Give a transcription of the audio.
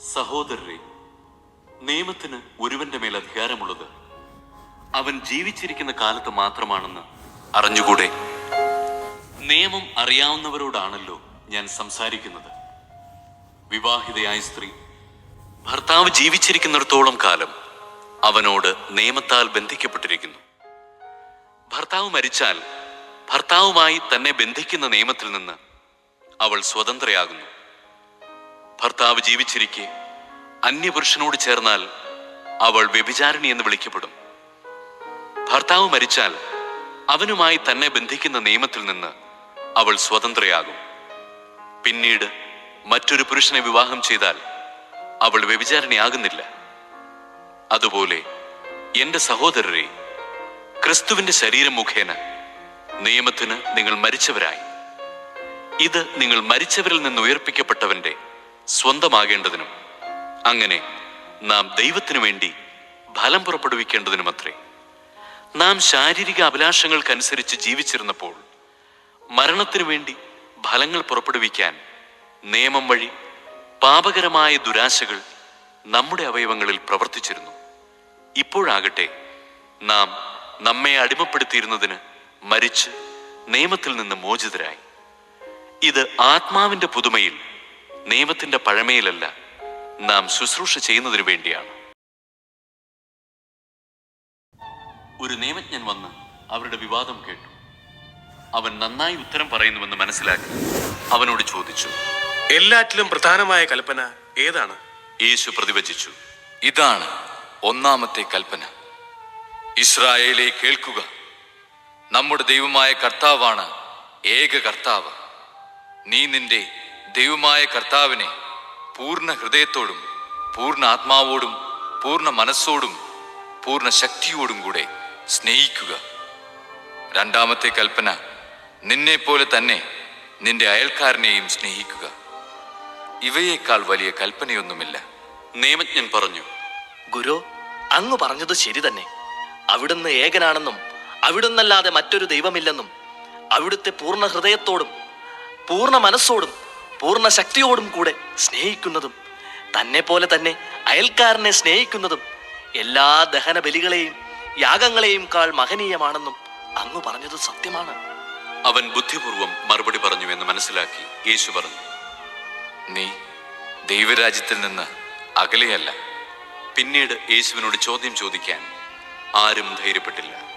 സഹോദരരെ നിയമത്തിന് ഒരുവന്റെ മേൽ അധികാരമുള്ളത് അവൻ ജീവിച്ചിരിക്കുന്ന കാലത്ത് മാത്രമാണെന്ന് അറിഞ്ഞുകൂടെ? നിയമം അറിയാവുന്നവരോടാണല്ലോ ഞാൻ സംസാരിക്കുന്നത്. വിവാഹിതയായ സ്ത്രീ ഭർത്താവ് ജീവിച്ചിരിക്കുന്നിടത്തോളം കാലം അവനോട് നിയമത്താൽ ബന്ധിക്കപ്പെട്ടിരിക്കുന്നു. ഭർത്താവ് മരിച്ചാൽ ഭർത്താവുമായി തന്നെ ബന്ധിക്കുന്ന നിയമത്തിൽ നിന്ന് അവൾ സ്വതന്ത്രയാകുന്നു. ഭർത്താവ് ജീവിച്ചിരിക്കെ. അന്യപുരുഷനോട് ചേർന്നാൽ അവൾ വ്യഭിചാരിണി എന്ന് വിളിക്കപ്പെടും. ഭർത്താവ് മരിച്ചാൽ അവനുമായി തന്നെ ബന്ധിക്കുന്ന നിയമത്തിൽ നിന്ന് അവൾ സ്വതന്ത്രയാകും. പിന്നീട് മറ്റൊരു പുരുഷനെ വിവാഹം ചെയ്താൽ അവൾ വ്യഭിചാരിണിയാകുന്നില്ല. അതുപോലെ എന്റെ സഹോദരരെ ക്രിസ്തുവിന്റെ ശരീരം മുഖേന നിയമത്തിന് നിങ്ങൾ മരിച്ചവരായി. ഇത് നിങ്ങൾ മരിച്ചവരിൽ നിന്ന് ഉയർപ്പിക്കപ്പെട്ടവന്റെ സ്വന്തമാകേണ്ടതിനും അങ്ങനെ നാം ദൈവത്തിനു വേണ്ടി ഫലം പുറപ്പെടുവിക്കേണ്ടതിനുമത്രേ. നാം ശാരീരിക അഭിലാഷങ്ങൾക്കനുസരിച്ച് ജീവിച്ചിരുന്നപ്പോൾ മരണത്തിനു വേണ്ടി ഫലങ്ങൾ പുറപ്പെടുവിക്കാൻ നിയമം വഴി പാപകരമായ ദുരാശകൾ നമ്മുടെ അവയവങ്ങളിൽ പ്രവർത്തിച്ചിരുന്നു. ഇപ്പോഴാകട്ടെ നാം നമ്മെ അടിമപ്പെടുത്തിയിരുന്നതിന് മരിച്ച് നിയമത്തിൽ നിന്ന് മോചിതരായി. ഇത് ആത്മാവിന്റെ പുതുമയിൽ നിയമത്തിന്റെ പഴമയിലല്ല നാം ശുശ്രൂഷ ചെയ്യുന്നതിനു വേണ്ടിയാണ്. ഒരു നിയമജ്ഞൻ വന്ന് അവരുടെ വിവാദം കേട്ടു. അവൻ നന്നായി ഉത്തരം പറയുന്നുവെന്ന് മനസ്സിലാക്കി. അവനോട് ചോദിച്ചു എല്ലാറ്റിലും പ്രധാനമായ കൽപ്പന ഏതാണ്? യേശു പ്രതിവചിച്ചു ഇതാണ് ഒന്നാമത്തെ കൽപ്പന. ഇസ്രായേലെ കേൾക്കുക നമ്മുടെ ദൈവമായ കർത്താവാണ് ഏക കർത്താവ്. നീ നിന്റെ ദൈവമായ കർത്താവിനെ പൂർണ ഹൃദയത്തോടും പൂർണ ആത്മാവോടും പൂർണ മനസ്സോടും പൂർണ ശക്തിയോടും കൂടെ സ്നേഹിക്കുക. രണ്ടാമത്തെ കൽപ്പന നിന്നെ പോലെ തന്നെ നിന്റെ അയൽക്കാരനെയും സ്നേഹിക്കുക. ഇവയേക്കാൾ വലിയ കൽപ്പനയൊന്നുമില്ല. നിയമജ്ഞൻ പറഞ്ഞു ഗുരു അങ്ങ് പറഞ്ഞത് ശരി തന്നെ. അവിടുന്ന് ഏകനാണെന്നും അവിടുന്നല്ലാതെ മറ്റൊരു ദൈവമില്ലെന്നും അവിടുത്തെ പൂർണ ഹൃദയത്തോടും പൂർണ മനസ്സോടും പൂർണ ശക്തിയോടും കൂടെ സ്നേഹിക്കുന്നതും തന്നെ പോലെ തന്നെ അയൽക്കാരനെ സ്നേഹിക്കുന്നതും എല്ലാ ദഹന ബലികളെയും യാഗങ്ങളെയും കാൾ മഹനീയമാണെന്നും അങ്ങ് പറഞ്ഞത് സത്യമാണ്. അവൻ ബുദ്ധിപൂർവം മറുപടി പറഞ്ഞു എന്ന് മനസ്സിലാക്കി യേശു പറഞ്ഞു നീ ദൈവരാജ്യത്തിൽ നിന്ന് അകലെയല്ല. പിന്നീട് യേശുവിനോട് ചോദ്യം ചോദിക്കാൻ ആരും ധൈര്യപ്പെട്ടില്ല.